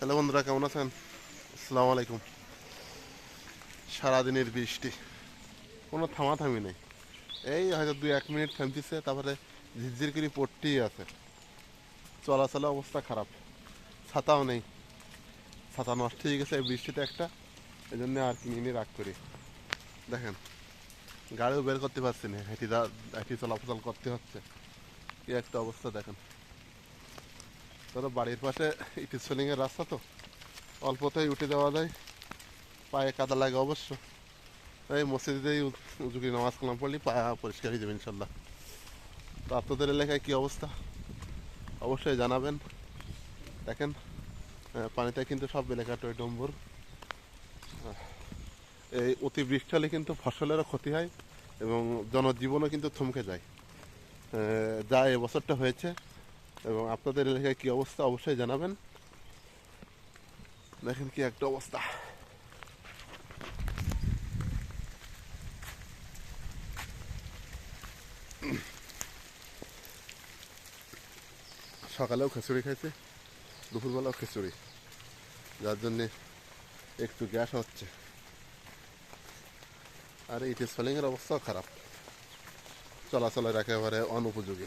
Hello বন্ধুরা, কেমন আছেন? আসসালামু আলাইকুম। সারাদিনের বৃষ্টি। কোনো থামাথামি নেই। এই হয়তো দুই এক মিনিট থামতেছে, তারপরে ঝিরঝির করে পড়তেই আছে। চলাচলে অবস্থা খারাপ। ছাতাও নেই। ছাতা নষ্ট হয়ে গেছে এই বৃষ্টিতে একটা। এই জন্য আর কিনে নিয়ে রাগ করি। দেখেন, গাড়িও বের করতে পারছি না। হেঁটে হেঁটে চলাফচল করতে হচ্ছে। এই একটা অবস্থা দেখেন। ধরো বাড়ির পাশে ইটি সোলিংয়ের রাস্তা তো। অল্পতেই উঠে দেওয়া যায়। পায়ে কাদা লাগে অবশ্য। এই মসজিদেই উজু করে নামাজ কালাম পড়লি পায়ে পরিষ্কার হয়ে যাবে ইনশাল্লাহ। তো আপনাদের এলাকায় কী অবস্থা? অবশ্যই জানাবেন। দেখেন পানিতে কিন্তু সব এলাকা টয় ডম্বুর এই অতি বৃষ্টি হলে কিন্তু ফসলেরও ক্ষতি হয় এবং জনজীবনও কিন্তু থমকে যায়। যা এবছরটা হয়েছে এবং আপনাদের এলাকায় কি অবস্থা অবশ্যই জানাবেন। দেখেন কি একটা অবস্থা। সকালেও খিচুড়ি খাইছে, দুপুরবেলাও খিচুড়ি। যার জন্যে একটু গ্যাস হচ্ছে। আর এই সোলিংয়ের অবস্থাও খারাপ। চলাচলের একেবারে অনুপযোগী।